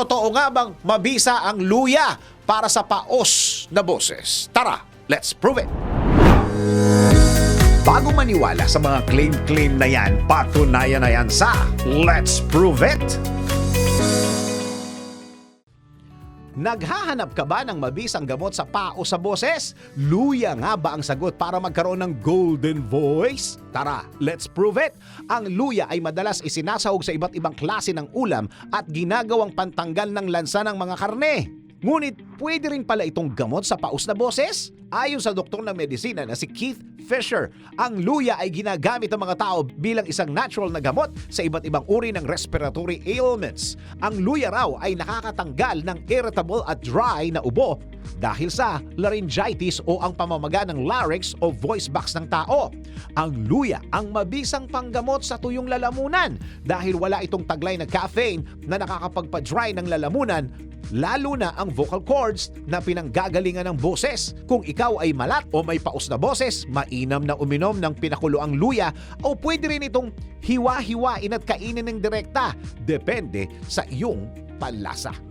Totoo nga bang mabisa ang luya para sa paos na boses? Tara, let's prove it! Bago maniwala sa mga claim-claim na yan, patunayan na yan sa Let's Prove It! Naghahanap ka ba ng mabisang gamot sa pao sa boses? Luya nga ba ang sagot para magkaroon ng golden voice? Tara, let's prove it! Ang luya ay madalas isinasahog sa iba't ibang klase ng ulam at ginagawang pantanggal ng lansa ng mga karne. Ngunit pwede rin pala itong gamot sa paus na boses? Ayon sa doktor ng medisina na si Keith Fisher, ang luya ay ginagamit ng mga tao bilang isang natural na gamot sa iba't ibang uri ng respiratory ailments. Ang luya raw ay nakakatanggal ng irritable at dry na ubo dahil sa laryngitis o ang pamamaga ng larynx o voice box ng tao. Ang luya ang mabisang panggamot sa tuyong lalamunan dahil wala itong taglay na caffeine na nakakapagpa-dry ng lalamunan lalo na ang vocal cords na pinanggagalingan ng boses. Kung ikaw ay malat o may paus na boses, mainam na uminom ng pinakuloang luya o pwede rin itong hiwa-hiwain at kainin ng direkta. Depende sa iyong panlasa.